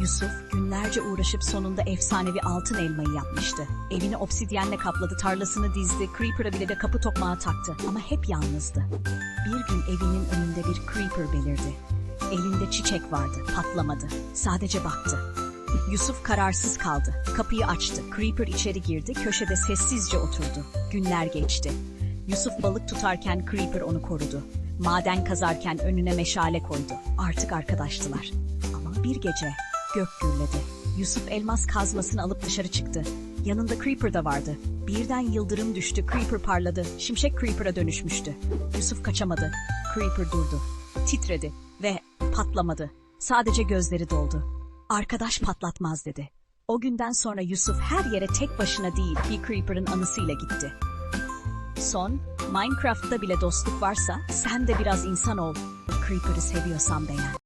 Yusuf günlerce uğraşıp sonunda efsanevi altın elmayı yapmıştı. Evini obsidyenle kapladı, tarlasını dizdi, Creeper'a bile de kapı tokmağı taktı. Ama hep yalnızdı. Bir gün evinin önünde bir Creeper belirdi. Elinde çiçek vardı, patlamadı. Sadece baktı. Yusuf kararsız kaldı. Kapıyı açtı. Creeper içeri girdi, köşede sessizce oturdu. Günler geçti. Yusuf balık tutarken Creeper onu korudu. Maden kazarken önüne meşale koydu. Artık arkadaştılar. Ama bir gece gök gürledi. Yusuf elmas kazmasını alıp dışarı çıktı. Yanında Creeper da vardı. Birden yıldırım düştü, Creeper parladı. Şimşek Creeper'a dönüşmüştü. Yusuf kaçamadı. Creeper durdu. Titredi ve patlamadı. Sadece gözleri doldu. Arkadaş patlatmaz dedi. O günden sonra Yusuf her yere tek başına değil bir Creeper'ın anısıyla gitti. Son, Minecraft'ta bile dostluk varsa sen de biraz insan ol. Creeper'ı seviyorsan beğen.